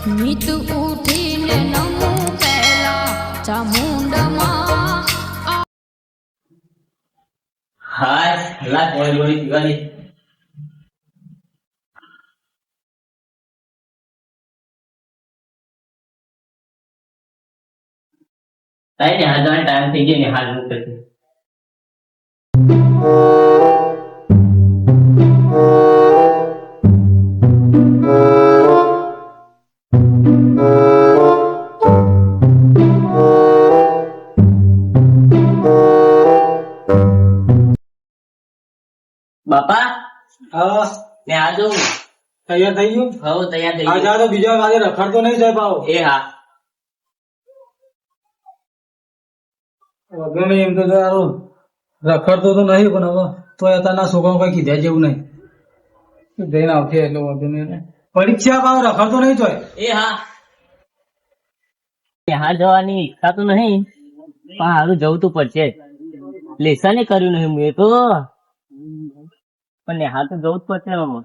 નીત ઉઠીને નમું પહેલા ચામુંડમાં હાય લા ગોળી ગોળી પીવાની તાઈ ને હાલ જવાનો ટાઈમ થઈ ગયો ને હાલ મૂકે છે બાપા? હા. ને આ જો. તૈયાર થઈ ગયું? હવે તૈયાર થઈ ગયું. તો બીજા વાગે રખડતો નહીં સાહેબ આવો. એ હા. વગર એમ તો જો રખડતો તો નહીં પણ હવે તો અત્યારના છોકરાઓ કઈ કીધા જેવું નહીં. જઈને આવશે એટલે વધુ નહીં પરીક્ષા પાવ રખડતો નહીં તોય? એ હા. ત્યાં જવાની ઈચ્છા તો નહીં પણ હારું જવું તો પડશે. લેસન કર્યું નહીં મેં તો. પણ નેહા તો જવું જ પડશે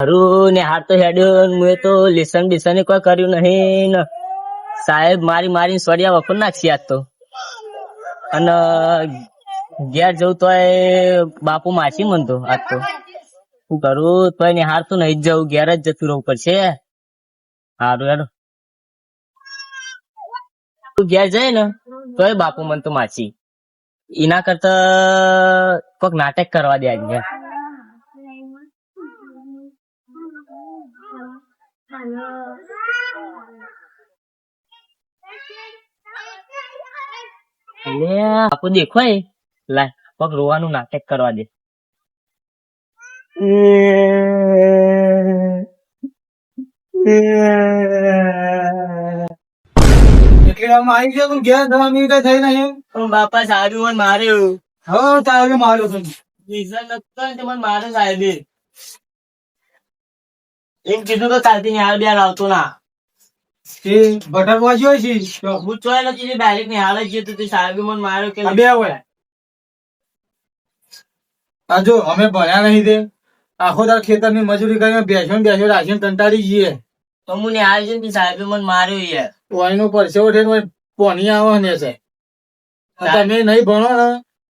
હારું ને હાર તો હેડ્યો મેં તો લેસન બેસન કોઈ કર્યું નહીં ને. સાહેબ મારી મારી સોડિયા વખત નાખશે આજ તો. અને ઘેર જવું તો બાપુ માછી મનતો આજ તો. શું કરું? તો ને હાર તો નહીં જવું ઘેર જ જતું રહેવું પડશે. હારું હેડો તું ઘેર જાય ને, તોય બાપુ મન તો માસી. એના કરતા કોક નાટક કરવા દે આજે લે, બાપુ દેખો લાય પગ રોવાનું નાટક કરવા દે. એટલે આમ આવી ગયો તું ઘેર દવા મિનિટે થઈ નહીં પણ બાપા સાહેબ મને માર્યું તારે માર્યો તું. રીઝન નતો ને મને મારે સાહેબે એમ કીધું તો કાલથી નિહાળ બેન આવતો ના. ભટકવા જોઈ છે. તો હું ચોય નથી ડાયરેક્ટ નિહાળ જ જતો તે સાહેબે મને માર્યો કે બે હોય. આ જો અમે ભણ્યા નહીં તે. આખો દાર ખેતરની મજૂરી કરીને બેસો ને બેસો રાખીને કંટાળી જઈએ. તો હું નિહાળ જઈને તે સાહેબે મને માર્યો યાર વાયનો પરસેવો ઉઠે પોની આવે ને છે. તમે નહીં ભણો ને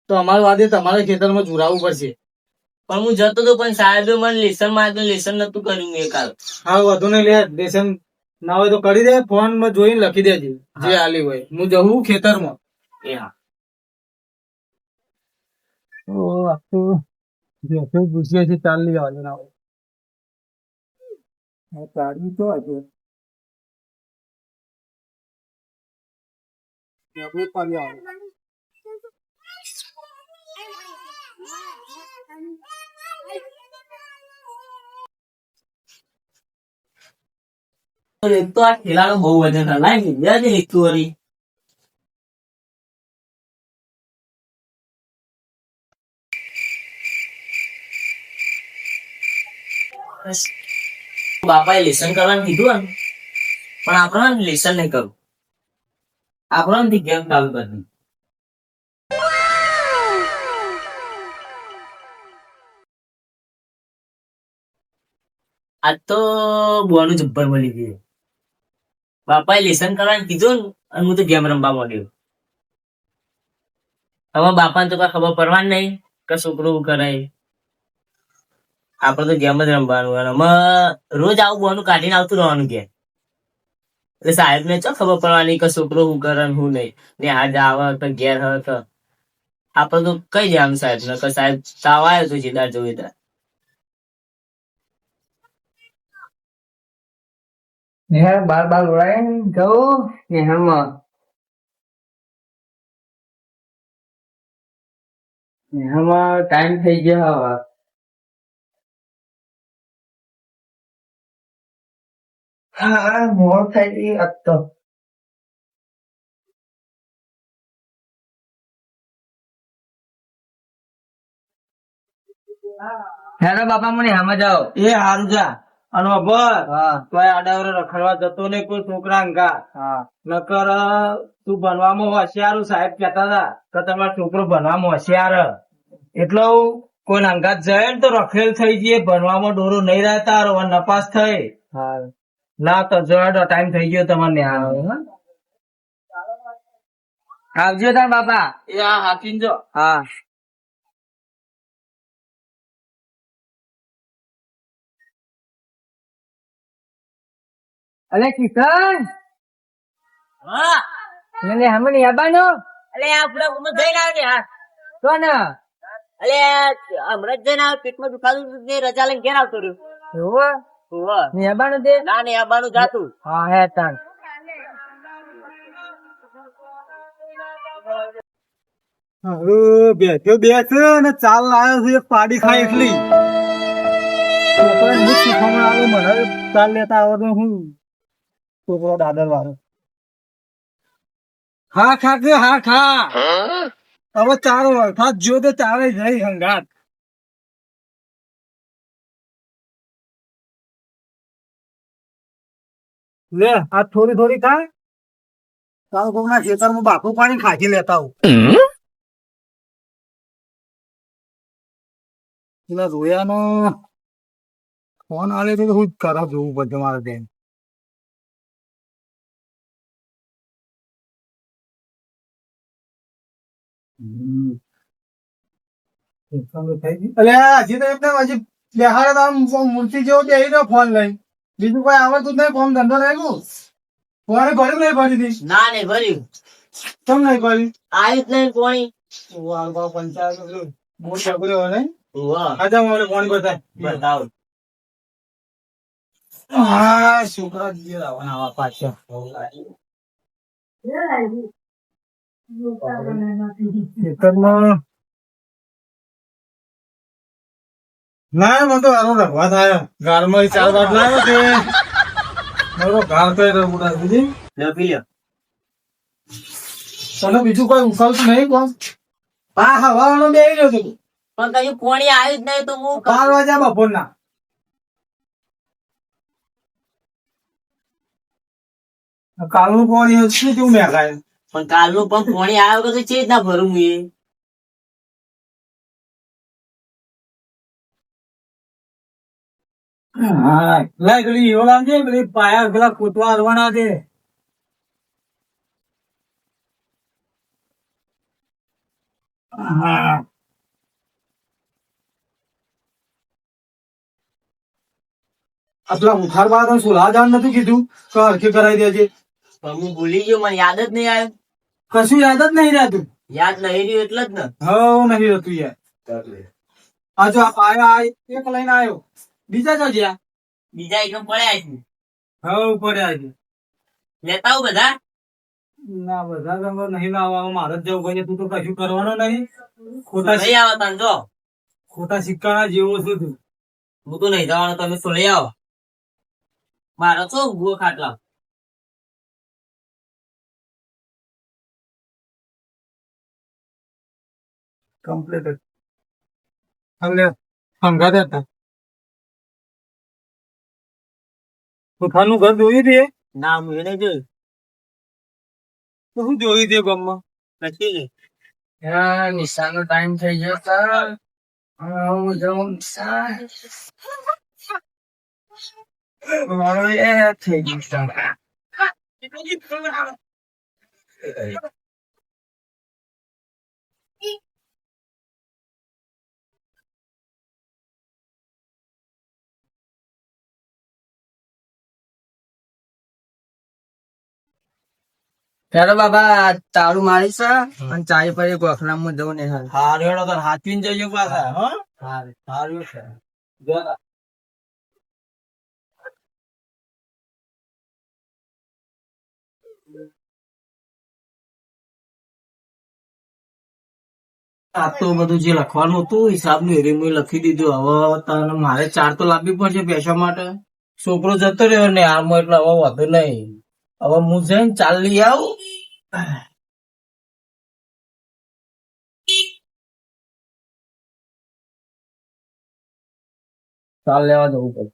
તો અમારા વાદે તમારે ખેતરમાં જોડાવવું પડશે. પણ હું જતો તો પણ સાહેબે મને લેસન માર્યું લેસન નતું કર્યું મેં કાલ. હા વધુ નહીં લે લેસન ના હોય તો કરી દે ફોનમાં જોઈને લખી દેજે જે આલી હોય. હું જવું ખેતરમાં. એ હા. ઓ આખું બેસો પૂછીએ છે ચાલી આવજો ના હોય આ તો આવે એક તો આ ખેલાડો બહુ વજન લાઈ લીધા છે લીધું વળી? બાપાએ લેસન કરવાનું કીધું ને પણ આપણે લેસન નહીં કરવું. આપણે ગેમ ચાલુ કરવી આજ તો બોનું જબ્બર મળી ગયું. બાપાએ લેસન કરવાનું કીધું ને અને હું તો ગેમ રમવા માંડ્યો. હવે બાપાને તો કઈ ખબર પડવાની નહીં કે છોકરું કરાય આપડે તો ગેમ જ રમવાનું આમાં રોજ આવું બોનું કાઢીને આવતું રહેવાનું કે. એટલે સાહેબ ને ચો ખબર પડવાની કે છોકરો શું કરે શું નહીં. ને આજ આવે તો ઘેર હવે તો આપડે તો કઈ જવાનું સાહેબ ને કે સાહેબ તાવ આવ્યો તો જીદાર જોઈ નિહાળ બાર બાર ઉડાય જવું નિહાળમાં નિહાળમાં ટાઈમ થઈ ગયો હવે. હા મોડ થઈ ગઈ આજ હેલો બાપા મને આમાં જાઓ. એ હારું જા. અને આડાવરે રખડવા જતો ને કોઈ છોકરા અંગા. નકર તું ભણવામાં હોશિયાર સાહેબ કહેતા હતા કે તમારો છોકરો ભણવામાં હોશિયાર. એટલો કોઈ અંગાત જાય ને તો રખેલ થઈ જઈએ ભણવામાં ડોરો નહીં રહેતા નપાસ થઈ. હા. ના તો જોડો ટાઈમ થઈ ગયો તમારે આવજો તાર બાપા. એ હા હાકીન જો. હા. અલે કિશન. હા. મને હમણાં યાબાનો અલે આ પૂરા ઉમર જઈને આવ્યો ને હા. તો ને અલે હમણાં જઈને આવ્યો પેટમાં દુખાતું રજા લઈને ઘેર આવતો રહ્યો. તે? ના ને આબાનું જાતું. હા હે તાન. બેઠ્યો બેસ ને ચાલ લાવ્યો છે એક પાડી ખાય એટલી. હું શીખવામાં મને ચાલ લેતા આવડતું હું. છોકરો દાદર વાળો. હા ખા કે હા ખા. હવે ચારો વરસાદ જો તો ચારે જઈ હંગાત. લે આ થોડી થોડી ખા. ના ખેતર ખેતરમાં બાપુ પાણી ખાજી લેતા હું પેલા રોયાનો ફોન આવે તો હું ખરાબ જોવું પડશે મારે ત્યાં અલ્યા હજી તો એમને હજી બેહાડે તો આમ મૂર્તિ જેવો બેહી ફોન લઈ. બીજું કોઈ આવડતું નહીં ફોન ધંધો રહ્યું ફોને ભર્યું નહીં ભરી દઈશ ના નહીં ભર્યું. કેમ નહીં ભર્યું? આવ્યું જ નહીં કોણી. પંચાયત નહીં? હોવે. આજા મને ફોન બતાય બતાવો. હા છોકરા લાવવાના આવા પાછા. ખેતરમાં ના મને તો આનો રખવા થાય. ગારમાં ચાર વાર લાવ્યો છે. મારો ગાર તો એટલે મોટા સુધી. પી લ્યો તને બીજું કોઈ ઉકાળતું નહીં કોણ? હા હવાનો બે રહ્યો તું. પણ કયું કોણી આવ્યું જ નહીં તો હું બાર વાગ્યા બપોરના. કાલનું પાણી શું કેવું ખાય? પણ કાલનું પણ કોણી આવ્યો તો ચેજ ના ભરું હું એ? હા લાય પેલી એવો લાવજે પેલી પાયા પેલા કોટવા હરવાના છે. હા. આટલા મુખાર બાદ સુલા જાણ નથી કીધું? કે હરખી કરાવી દેજે. હું ભૂલી ગયો મને યાદ જ નહીં આવ્યું. કશું યાદ જ નહીં રહેતું યાદ નહીં રહ્યું એટલે જ ને. હવ નહીં રહેતું યાર. આ જો આ પાયા એક લઈને આવ્યો. બીજા જો જ્યાં બીજા એકમ પડ્યા છે હવ પડ્યા છે. લેતા આવું બધા? ના બધા રંગો નહીં લાવવા. મારે જ જવું ભાઈ તું તો કશું કરવાનું નહીં. ખોટા લઈ આવો તને જો. ખોટા સિક્કાના જેવો છે તું. હું તો નહીં જવાનું તમે શું લઈ આવો. મારો છો ઊભો ખાટલા? કમ્પ્લીટ એટલે સંઘાત હતા. પોતાનું ઘર જોયું છે? ના હું એને જોયું. તો શું જોયું દે ગામમાં? નથી. યાર નિશાનો ટાઈમ થઈ ગયો સર હું જાઉં મારો એ થઈ ગયું સર ચાલો બાબા તાળું છે અને ચાય પર ગોખલામાં જવું ને હાલ. હેડો તાર હાચવીને જઈએ પાછા હો? હારું છે. જરા. આ તો બધું જે લખવાનું હતું હિસાબનું એરે મેં લખી દીધું. હવે તને મારે ચાર તો લાવવી પડશે પૈસા માટે. છોકરો જતો રહ્યો ને આમાં એટલે હવે વધુ નહીં. હવે હું જઈને ચાલી આવું. ચાલ લેવા જવું પડે.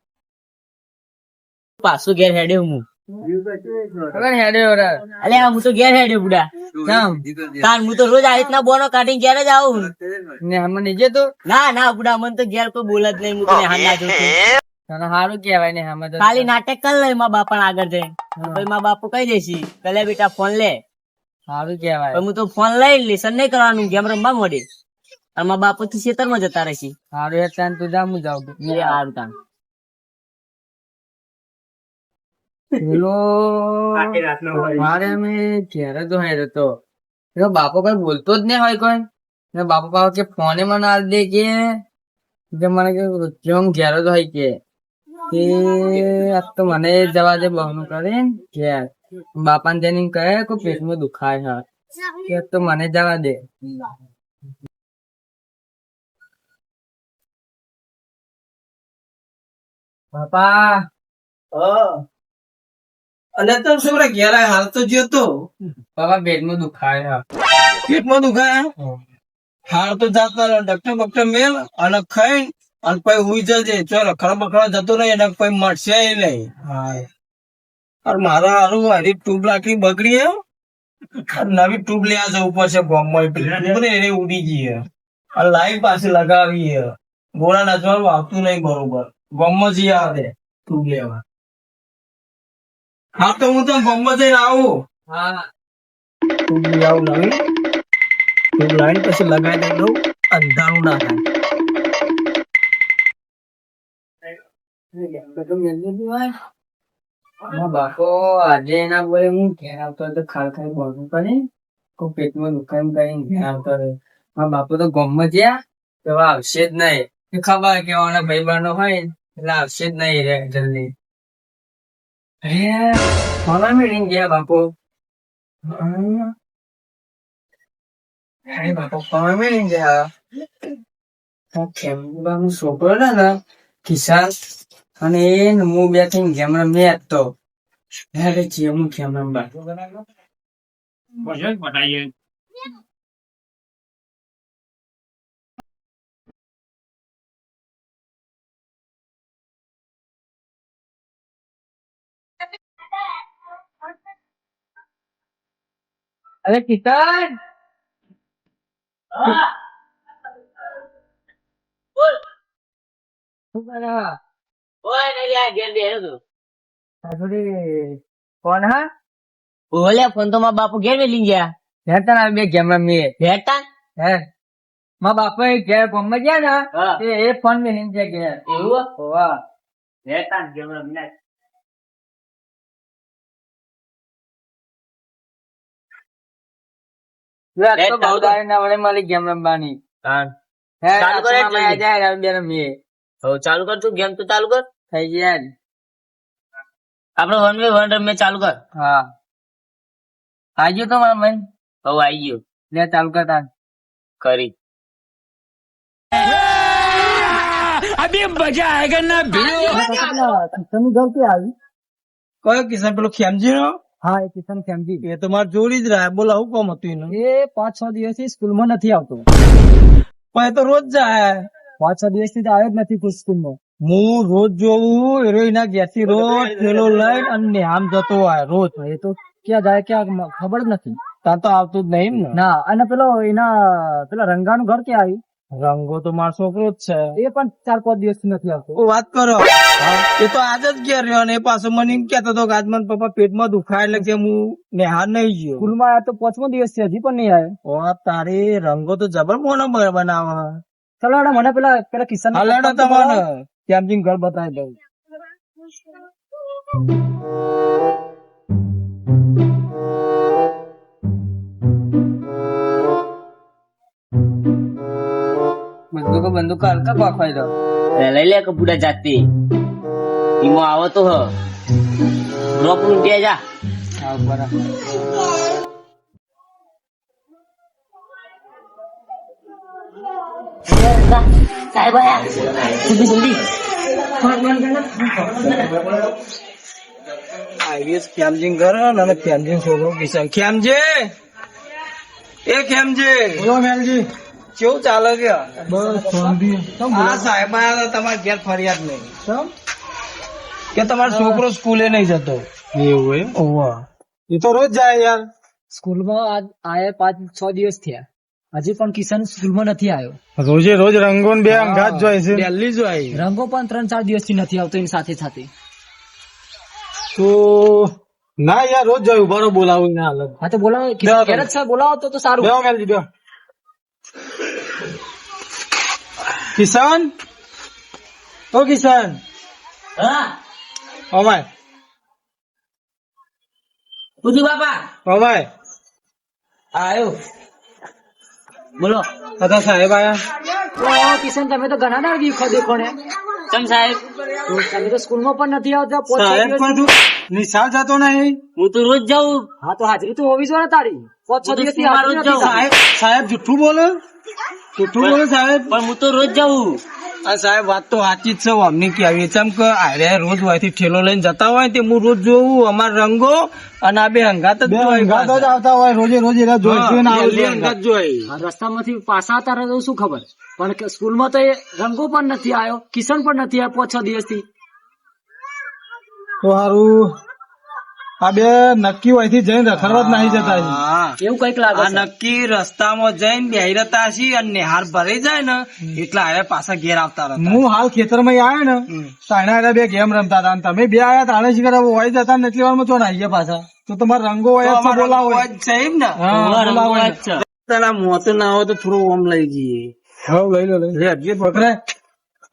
પાછું ઘેર હેડ્યો હું. અલે હું તો ઘેર હેડ્યો બુડા. જામ હું તો રોજ આ રીતના બોનો કાઢીને ઘેર જ આવું. ને નીચે તો ના ના બુડા મને તો ઘેર કોઈ બોલ જ નહીં હું તને હાલ ના સારું કેવાય ને તો ખાલી નાટક કર લે મા બાપા આગળ જઈને. ભાઈ મા બાપુ કહી દેશી કલે બેટા ફોન લે. સારું કેવાય હું તો ફોન લઈ લેસન નહીં કરવાનું ગેમ રમવા મળે અને મા બાપુ થી ખેતરમાં જતા રહેશી. સારું એ તાન તું જા હું જાઉં છું. એ હારું તાણ. મારે અમે ઘેરે તો હેર હતો એનો બાપો કઈ બોલતો જ નહીં હોય કોઈ. ને બાપો પાછો કે ફોને મને આ દે કે. કે મને કે કેમ ઘેરો તો હોય કે. કે આ તો મને જવા દે બહનું કરે કે બાપા ને જઈને કહે કે પેટમાં દુખાય હા. કે તો મને જવા દે. બાપા. અને તો શું રે ઘેર હાલ તો જ્યો તો? બાપા પેટમાં દુખાય હા. પેટમાં દુખાય? હાલ તો જાતા ડોક્ટર બોક્ટર મેલ અને ખાઈ અને પછી હુઈ જજે ચો રખડા બખડા જતો નહીં એને પછી મળશે નહીં. અને મારા હારું હારી ટ્યુબ લાકડી બગડી હે નવી ટ્યુબ લેવા જવું પડશે ગામમાં. પેલી ને એને ઉડી ગઈ હે. અને લાઈટ પાસે લગાવી હે. ગોળા નાચવાનું આવતું નહીં બરોબર. ગામમાં જ આવે ટ્યુબ લેવા. હા તો હું તો ગામમાં જઈને આવું. હા. ટ્યુબ લઈ આવું નવી. ટ્યુબ લાઈન પછી લગાવી દઉં. અંધારું ના થાય. બાપો આવતો ખાર ખાઈ બોલવું પેટમાં દુકાન કરીને ઘેર આવતો મારા બાપો, તો ગમમાં જ્યાં? તો આવશે જ નહીં. કે ખબર કે ભાઈ બહેનો હોય એટલે આવશે જ નહીં રે જલ્દી. હે કોના મેળીને ગયા, બાપો? અરે, બાપો, કોના મેળીને ગયા? ખેમબાનો છોકરો ને કિસાન અને એ ને હું બે થઈને ગેમ રમ્યા જ તો અરે જે હું ગેમ રમવા અરે કિસાન શું કરે કોણ હા? ઓલે ફોન તો મારા બાપુ ઘેર મેલી ગયા. હે આ બે ગેમ રમીએ ભેટા હે. મારા બાપા એ ઘેર ગમમાં ગયા ને એ ફોન મેં હિંચે ઘેર. એવું હોવા ભેટા ગેમ રમીને તો બહુ દાડે ના વડે મારી ગેમ રમવાની તાણ. હે. ચાલુ કર આસમાનમાં જાય રમીએ હવે ચાલુ કર તું ગેમ તો ચાલુ કર. થઈ ગયા આપણે વન વે વન રમે ચાલુ કર. હા. આજો તો મારા મન? હવે આવી ગયો. લે ચાલુ કરતા કરી. તમે ઘર કે આવી? કયો કિશન પેલો ખેમજી નો હા એ કિશન ખેમજી. એ તો મારે જોડી જ રહ્યા. બોલો હું કોમ હતું એનું? એ પાંચ છ દિવસથી સ્કૂલમાં નથી આવતો. પણ એ તો રોજ જાય પાંચ છ દિવસથી તો આવ્યો જ નથી સ્કૂલમાં હું રોજ જોઉં એરો એના ઘેરથી રોજ પેલો લઈ અને આમ જતો હોય રોજ. એ તો ક્યાં જાય ક્યાં ખબર જ નથી. ત્યાં તો આવતું જ નહીં ના. અને પેલો એના પેલા રંગાનું ઘર ક્યાં આવ્યું? રંગો તો મારો છોકરો જ છે. એ પણ ચાર પાંચ દિવસ નથી આવતો. વાત કરો. એ તો આજ જ ઘેર રહ્યો ને એ પાછો મને એમ કેતો હતો કે આજ મને પપ્પા પેટમાં દુખાય એટલે કે હું નેહાર નહીં ગયો. સ્કૂલમાં આવ્યા તો પાંચમો દિવસ છે હજી પણ નહીં આવ્યો. ઓ તારે રંગો તો જબર મોનો બનાવે ચલો એડા મને પેલા પેલા કિશન હલાડો તમારે. કેમ ઘર બતાવી દઉં. બંદૂકો બંદૂકો હલકા પાખવાઈ દો. લઈ લે કપૂડા જાતે. ઈમો આવો તો હ. રોપ લૂંટ્યા જા. બરાબર. સાહેબ આયા જલ્દી જલ્દી આઈવીએસ ખેમજી ઘર અને ખેમજી છોકરો કિશન ખેમજે એ ખેમજે ખેમજી કેવું ચાલે કે બસ આ સાહેબ આયા હતા, તમારા ઘેર ફરિયાદ નહીં કે તમારો છોકરો સ્કૂલે નહીં જતો એવું એમ એ તો રોજ જાય યાર સ્કૂલમાં આજ આયા પાંચ છ દિવસ થયા. હજી પણ કિશન સ્કૂલમાં નથી આવ્યો. રોજે રોજ રંગો બે અંગાત જોય છે. દિલ્હી જ રંગો પણ ત્રણ ચાર દિવસથી નથી આવતો એની સાથે સાથે. તો ના યાર રોજ જાય ઉભારો બોલાવો ના અલગ હા તો બોલાવો. કેરત છે બોલાવો તો તો સારું. બેહો મેલજી બેહો કિશન? ઓ કિશન. હા. ઓમાય. બુદ્ધિ બાપા. ઓમાય. આવ્યો બોલો હતા સાહેબ આયા? કિશન તમે તો ઘણા ના દેખો દેખો ને ચમ સાહેબ તમે તો સ્કૂલમાં પણ નથી આવતા સાહેબ પણ તું નિશાળ જતો નહીં. હું તો રોજ જાઉં. હા તો હાજરી તો હોવી જોઈએ તારી. પાંચ છ. તારી. સાહેબ સાહેબ જુઠ્ઠું બોલો. જુઠ્ઠું બોલો સાહેબ. પણ હું તો રોજ જાઉં. આ સાહેબ વાત તો સાચી જ છે અમને કે આવી ચમ કે આરે રોજ વાયથી ઠેલો લઈને જતા હોય તે હું રોજ જોઉં અમાર રંગો અને આ બે હંગાત જ અંગાત જ આવતા હોય રોજે રોજે એના રસ્તામાંથી પાછા આવતા રહે શું ખબર? પણ કે સ્કૂલમાં તો એ રંગો પણ નથી આવ્યો કિશન પણ નથી આવ્યો પાંચ છ દિવસથી. તો હારું. આ બે નક્કી હોયથી જઈને રખડવા જ નહીં જતા. એવું કંઈક લાગે આ નક્કી રસ્તામાં જઈને બેહી રહેતા અને નિહાર ભરાઈ જાય ને એટલે હવે પાછા ઘેર આવતા રહેતા હું હાલ ખેતરમાં આવ્યો ને તાણે હારે બે ગેમ રમતા હતા તમે બે આયા તાણે શીખર હોય જતા ને એટલી વારમાં ચોન આવીએ પાછા. તો તમારા રંગો હોય બોલાવો છે એમ ને? બોલાવો. તારા મોત ના હોય તો થોડું ઓમ લઈ જઈએ. હા લઈ લો લઈ. પકડે.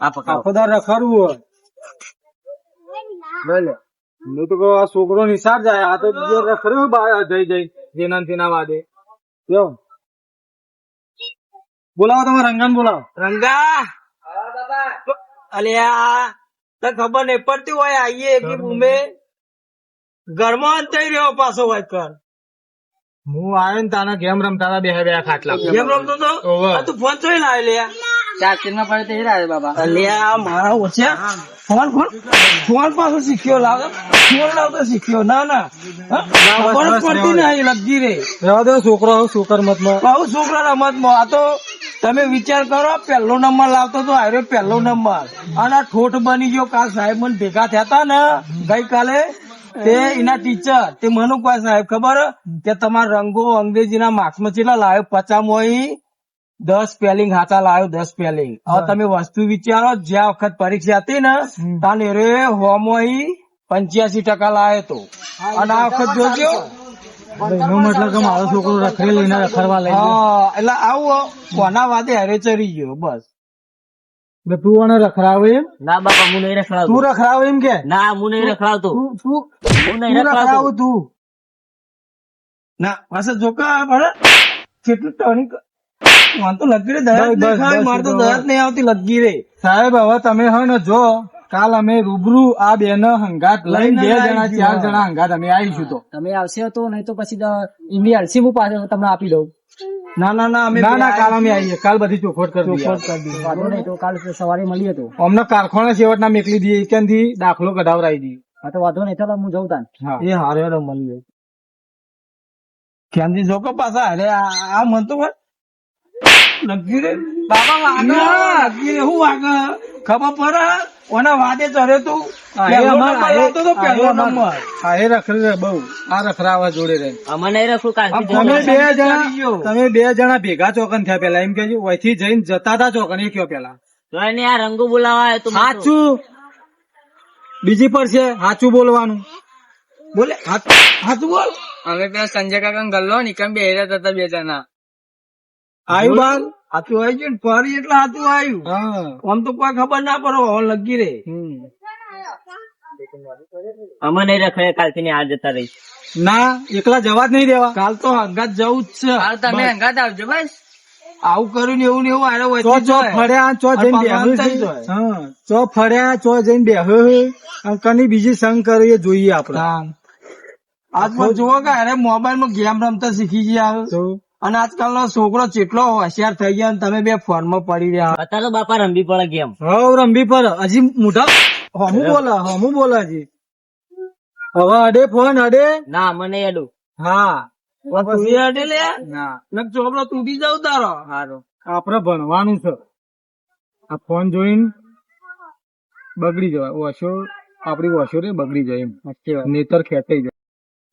આ પકડો. આખો રખડવું હોય. લઈ લે હું તો કહું આ છોકરો નિશાળ જાય આ તો બીજો રખડ્યો જઈ જઈ જેના ને વાદે. જો બોલાવો તમે રંગાન બોલાવો. રંગા? અલ્યા તને ખબર નહીં પડતી હોય આઈએ કે બુમે ઘરમાં થઈ રહ્યો પાછો હોય કર હું આવ્યો ને તાના ગેમ રમતા બે બે ખાટલા. ગેમ રમતો તો? તું ફોન જોઈ લાવે લ્યા ચાર્જિંગમાં પડે તો એ બાબા. અલ્યા મારા ઓછા. Phone phone. ફોન પાછો શીખ્યો લાગે ફોન લાવતો શીખ્યો. ના ના. હા? પડતી નહીં લગી રે. રહેવા દો છોકરો છોકર મતમાં છોકરા રમતમાં. આ તો તમે વિચાર કરો પહેલો નંબર લાવતો તો આરે પહેલો નંબર. અને આ ઠોઠ બની ગયો કાલ સાહેબ મને ભેગા થયા હતા ને ગઈકાલે તે એના ટીચર તે મને કોઈ સાહેબ ખબર? કે તમારા રંગો અંગ્રેજીના માર્ક્સમાં કેટલા લાવ્યો? પચામાં દસ સ્પેલિંગ હાચા લાવ્યો દસ સ્પેલિંગ હવે તમે વસ્તુ વિચારો જ્યાં વખત પરીક્ષા હતી ને તાને રે હોમોઈ પંચ્યાસી ટકા લાવ્યો તો. અને આ વખત જોજો. એનો મતલબ કે મારો છોકરો રખડી લઈને રખડવા લઈ હા એટલે આવું કોના વાદે હરે ચરી ગયો બસ. એટલે તું અને રખડાવે એમ? ના બાપા હું નહીં તું રખડાવ એમ કે? ના હું નહીં રખડાવતો. તું હું નહીં રખડાવું તું. ના પાછા જોકા ભલે કેટલું ટર્નિંગ મને તો લગી રે મારે તો. દરદ નહીં આવતી લગી રે. સાહેબ હવે તમે હો ને જો કાલ અમે રૂબરૂ આ બેન હંગાત લઈને બે જણા ચાર જણા હંગાત અમે આવીશું તો. તમે આવશે તો નહીં તો પછી એમની અરસી હું પાસે તમને આપી દઉં. ના ના ના અમે ના ના કાલ અમે આવીએ. કાલ બધી ચોખવટ કરી દઈએ. વાંધો નહીં તો કાલ સવારે મળીએ તો. અમને કારખાનો સેવટ ના મેકલી દઈએ ત્યાંથી દાખલો કઢાવરાઈ દઈએ. હા તો વાંધો નહીં ચાલો હું જઉં તાન. એ હારે મળી મળીએ. ક્યાંથી જોકો પાછા અરે આ આ મન તો ભાઈ લગી રે. બાબા વાગે લગી રે હું વાગે ખબર પડે? ઓના વાદે ચડે તું? એ રખડી બહુ. આ જોડે રખડું તમે બે જણા તમે બે જણા ભેગા ચોકન થયા પેલા. એમ કેજો વહીથી જઈને જતા હતા ચોકન એ કયો પેલા. આ રંગો બોલાવા આવ્યો તો સાચું બીજી પર છે સાચું બોલવાનું. બોલે હાથ હાથ બોલ. હવે પેલા સંજય કાકા ગલ્લો નીકળ બે હતા બે જણા. આવ્યું બાર હાથું આવી ગયું ફરી એટલે હાથું આવ્યું આમ તો કોઈ ખબર ના પડો હવે લગી રે. અમે નહીં રખડે કાલથી ની હાલ જતા રહીશ. ના એકલા જવા જ નહીં દેવા. કાલ તો હંગાત જવું જ છે. હાલ તમે હંગાત આવજો બસ. આવું કર્યું ને એવું ને એવું આરે હોય ચો ચો ફર્યા ચો જઈને બે બેહ્યું. હા ચો ફર્યા ચો જઈને બેહ્યો કની બીજી સંગ કરીએ જોઈએ આપણે. આજ પણ જુઓ કે અરે મોબાઈલમાં ગેમ રમતા શીખી ગયા. તો? અને આજકાલનો છોકરો જેટલો હોશિયાર થઈ ગયા અને તમે બે ફોનમાં પડી રહ્યા. અત્યારે તો બાપા રમવી પડે ગેમ હવ રંભી પડે. હજી મોટા હમું બોલે હમું બોલે હજી. હવે અડે ફોન અડે? ના મને હા. અડે લે? ના. ને તૂટી જાવ તારો. હારો. આપડે ભણવાનું છે. આ ફોન જોઈને બગડી જવાય. ઓછો આપડી વોશો રે બગડી જાય એમ. નેતર ખેંચાઈ જાય.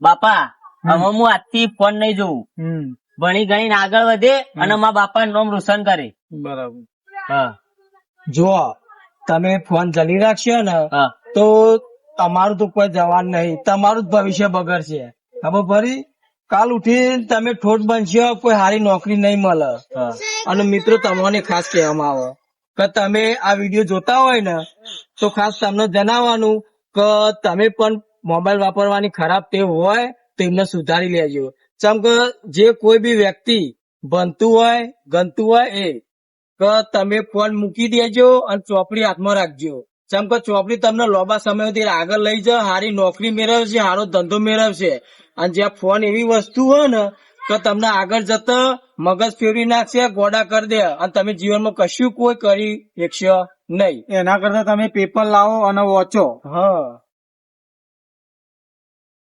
બાપા હવે હું આજથી ફોન નહીં જોઉં. હમ. ભણી ગણી આગળ વધે અને મારા બાપા નોમ રોશન કરે. બરાબર. હા. જો તમે ફોન જલી રાખશો ને તો તમારું તો કોઈ જવાન નહીં. તમારું જ ભવિષ્ય બગડશે. ખબર પડી? કાલ ઉઠી તમે ઠોઠ બનશો કોઈ સારી નોકરી નહીં મળે. અને મિત્રો તમને ખાસ કહેવામાં આવે કે તમે આ વીડિયો જોતા હોય ને તો ખાસ તમને જણાવવાનું કે તમે પણ મોબાઈલ વાપરવાની ખરાબ ટેવ હોય તો એમને સુધારી લેજો. ચમ કે જે કોઈ બી વ્યક્તિ બનતું હોય ગણતું હોય એ કે તમે ફોન મૂકી દેજો અને ચોપડી હાથમાં રાખજો. ચમ કે ચોપડી તમને લાંબા સમય સુધી આગળ લઈ જાય સારી નોકરી મેળવશે સારો ધંધો મેળવશે. અને જ્યાં ફોન એવી વસ્તુ હોય ને તો તમને આગળ જતા મગજ ફેરવી નાખશે ગોડા કરી દે અને તમે જીવનમાં કશું કોઈ કરી શકશો નહીં. એના કરતા તમે પેપર લાવો અને વાંચો. હા.